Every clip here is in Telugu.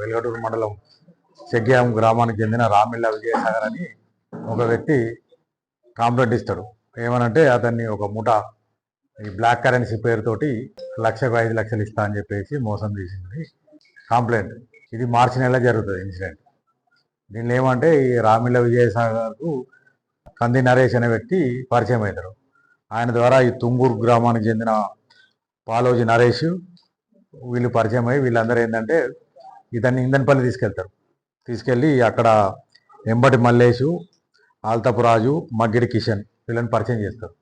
వెల్గటూరు మండలం చెగ్యాం గ్రామానికి చెందిన రామిళ్ళ విజయసాగర్ అని ఒక వ్యక్తి కాంప్లైంట్ ఇస్తాడు. ఏమనంటే అతన్ని ఒక ముఠ ఈ బ్లాక్ కరెన్సీ పేరుతోటి లక్షకు ఐదు లక్షలు ఇస్తా అని చెప్పేసి మోసం చేసింది. కంప్లైంట్. ఇది మార్చి నెల జరుగుతుంది ఇన్సిడెంట్. దీనిలో ఏమంటే ఈ రామిల విజయసాగర్కు కంది నరేష్ అనే వ్యక్తి పరిచయం అవుతారు ఆయన ద్వారా ఈ తుంగూరు గ్రామానికి చెందిన పాలోజీ నరేష్ వీళ్ళు పరిచయం అయ్యి వీళ్ళందరూ ఏంటంటే ఇతన్ని ఇందనపల్లి తీసుకెళ్తారు. తీసుకెళ్ళి అక్కడ ఎంబటి మల్లేషు ఆల్తపు రాజు మగ్గిడి కిషన్ వీళ్ళని పరిచయం చేస్తారు.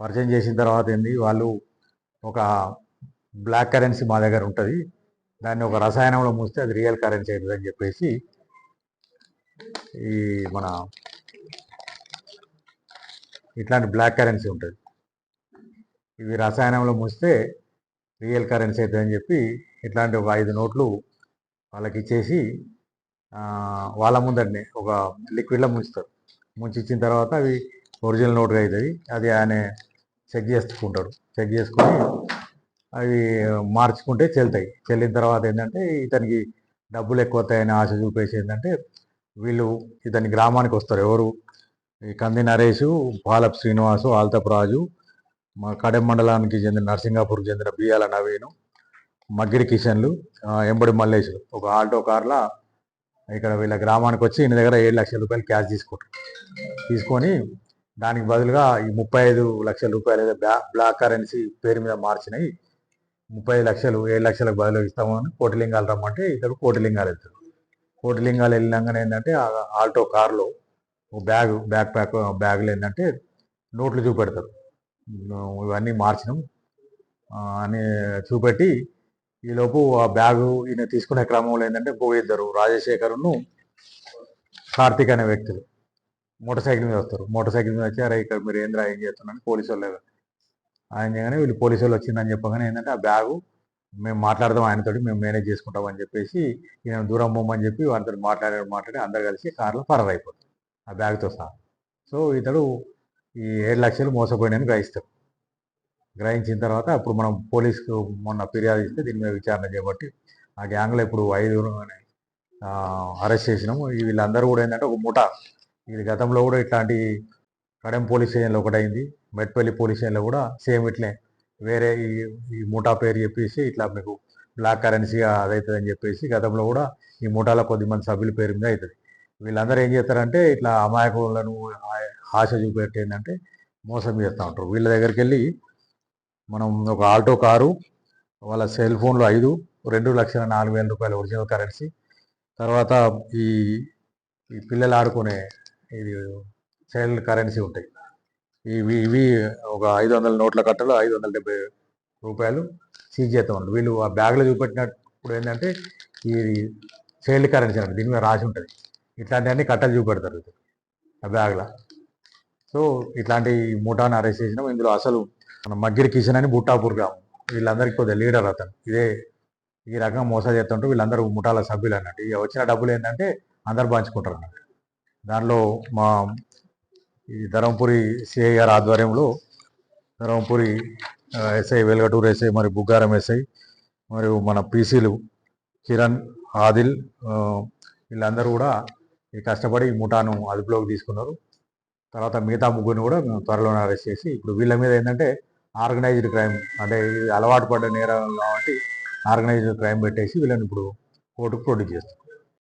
పరిచయం చేసిన తర్వాత ఏంది వాళ్ళు ఒక బ్లాక్ కరెన్సీ మా దగ్గర ఉంటుంది. దాన్ని ఒక రసాయనంలో మూస్తే అది రియల్ కరెన్సీ అవుతుంది అని చెప్పేసి ఈ మన ఇట్లాంటి బ్లాక్ కరెన్సీ ఉంటుంది. ఇవి రసాయనంలో మూస్తే రియల్ కరెన్సీ అవుతుంది అని చెప్పి ఇట్లాంటి ఒక ఐదు నోట్లు వాళ్ళకి ఇచ్చేసి వాళ్ళ ముందరనే ఒక లిక్విడ్లో ముంచుతారు. ముంచి ఇచ్చిన తర్వాత అవి ఒరిజినల్ నోట్గా అవుతుంది అది ఆయన చెక్ చేసుకుంటాడు. చెక్ చేసుకొని అవి మార్చుకుంటే చెల్తాయి. చెల్లిన తర్వాత ఏంటంటే ఇతనికి డబ్బులు ఎక్కువ వస్తాయని ఆశ చూపేసి ఏంటంటే వీళ్ళు ఇతని గ్రామానికి వస్తారు. ఎవరు? ఈ కంది నరేష్ పాలప్ శ్రీనివాసు ఆల్తపు రాజు మా కడెం మండలానికి చెందిన నర్సింగాపూర్కి చెందిన బియ్యాల నవీను మగ్గిరి కిషన్లు ఎంబడి మల్లేశులు. ఒక ఆల్టో కార్లా ఇక్కడ వీళ్ళ గ్రామానికి వచ్చి ఈయన దగ్గర ఏడు లక్షల రూపాయలు క్యాష్ తీసుకుంటారు తీసుకొని దానికి బదులుగా ఈ ముప్పై ఐదు లక్షల రూపాయలు ఏదో బ్లా బ్లాక్ కరెన్సీ పేరు మీద మార్చినాయి. ముప్పై ఐదు లక్షలు ఏడు లక్షలకు బదులు ఇస్తామని కోటిలింగాలు రమ్మంటే ఇతడు కోటిలింగాలు వెళ్తాడు కోటిలింగాలు వెళ్ళినాకనే ఏంటంటే ఆల్టో కార్లో ఒక బ్యాగ్ బ్యాక్ ప్యాక్ బ్యాగులు ఏంటంటే నోట్లు చూపెడతారు. ఇవన్నీ మార్చినాం. అని చూపెట్టి ఈలోపు ఆ బ్యాగు ఈయన తీసుకునే క్రమంలో ఏంటంటే ఇంకో ఇద్దరు రాజశేఖరును కార్తీక్ అనే వ్యక్తులు మోటార్ సైకిల్ మీద వస్తారు. మోటార్ సైకిల్ మీద వచ్చి అరే ఇక్కడ మీరు ఏంద్రా ఏం చేస్తున్నారని పోలీసు వాళ్ళు ఆయన చేయగానే వీళ్ళు పోలీసు వాళ్ళు వచ్చిందని చెప్పగానే ఏంటంటే ఆ బ్యాగు మేము మాట్లాడదాం ఆయనతో మేము మేనేజ్ చేసుకుంటాం అని చెప్పేసి ఈయన దూరం పోమని చెప్పి వాళ్ళతో మాట్లాడే మాట్లాడి అందరు కలిసి కార్లో ఫరర్ అయిపోతుంది ఆ బ్యాగ్తో సహా. సో ఇతడు ఈ ఏడు లక్షలు మోసపోయినని గ్రహిస్తాడు. గ్రహించిన తర్వాత అప్పుడు మనం పోలీసుకు మొన్న ఫిర్యాదు ఇస్తే దీని మీద విచారణ చేపట్టి ఆ గ్యాంగ్లో ఇప్పుడు ఐదుగురు అరెస్ట్ చేసినాము. వీళ్ళందరూ కూడా ఏంటంటే ఒక ముఠ. ఇది గతంలో కూడా ఇట్లాంటి కడెం పోలీస్ స్టేషన్లో ఒకటైంది. మెట్పల్లి పోలీస్ స్టేషన్లో కూడా సేమ్ ఇట్లే. వేరే ఈ ఈ ముఠా పేరు చెప్పేసి ఇట్లా మీకు బ్లాక్ కరెన్సీ అదవుతుందని చెప్పేసి గతంలో కూడా ఈ ముఠాలో కొద్దిమంది సభ్యుల పేరు మీద అవుతుంది వీళ్ళందరూ ఏం చేస్తారంటే ఇట్లా అమాయకులను ఆశ చూపెట్టి ఏంటంటే మోసం చేస్తూ ఉంటారు. వీళ్ళ దగ్గరికి వెళ్ళి మనం ఒక ఆల్టో కారు వాళ్ళ సెల్ ఫోన్లు ఐదు రెండు లక్షల నాలుగు వేల రూపాయల ఒరిజినల్ కరెన్సీ తర్వాత ఈ ఈ పిల్లలు ఆడుకునే ఇది చైల్డ్ కరెన్సీ ఉంటాయి. ఇవి ఇవి ఒక ఐదు వందల నోట్ల కట్టలు ఐదు వందల డెబ్బై రూపాయలు సీజ్ చేస్తూ ఉంటారు వీళ్ళు ఆ బ్యాగ్లో చూపెట్టినప్పుడు ఏంటంటే ఈ చైల్డ్ కరెన్సీ అంటే దీని మీద రాసి ఉంటుంది. ఇట్లాంటివన్నీ కట్టలు చూపెడతారు ఆ బ్యాగ్లో. సో ఇట్లాంటి ముఠాను అరెస్ట్ చేసినాం. ఇందులో అసలు మన మగ్గిరి కిషన్ అని బుట్టాపూర్ గ్రామం. వీళ్ళందరికీ కొద్దిగా లీడర్ అతను. ఇదే ఈ రకంగా మోసం చేస్తుంటే వీళ్ళందరూ ముఠాల సభ్యులు అన్నట్టు. ఇక వచ్చిన డబ్బులు ఏంటంటే అందరు పంచుకుంటారు అన్నట్టు. దానిలో మా ఈ ధర్మపురి సిఐ గారి ఆధ్వర్యంలో ధర్మపురి ఎస్ఐ వెలగటూరు ఎస్ఐ మరి బుగ్గారం ఎస్ఐ మరియు మన పీసీలు కిరణ్ ఆదిల్ వీళ్ళందరూ కూడా ఈ కష్టపడి ఈ ముఠాను అదుపులోకి తీసుకున్నారు. తర్వాత మిగతా ముగ్గురిని కూడా మేము త్వరలోనే అరెస్ట్ చేసి ఇప్పుడు వీళ్ళ మీద ఏంటంటే ఆర్గనైజ్డ్ క్రైమ్ అంటే అలవాటు పడ్డ నేరం కాబట్టి ఆర్గనైజ్డ్ క్రైమ్ పెట్టేసి వీళ్ళని ఇప్పుడు కోర్టుకు ప్రొడ్యూస్ చేస్తాం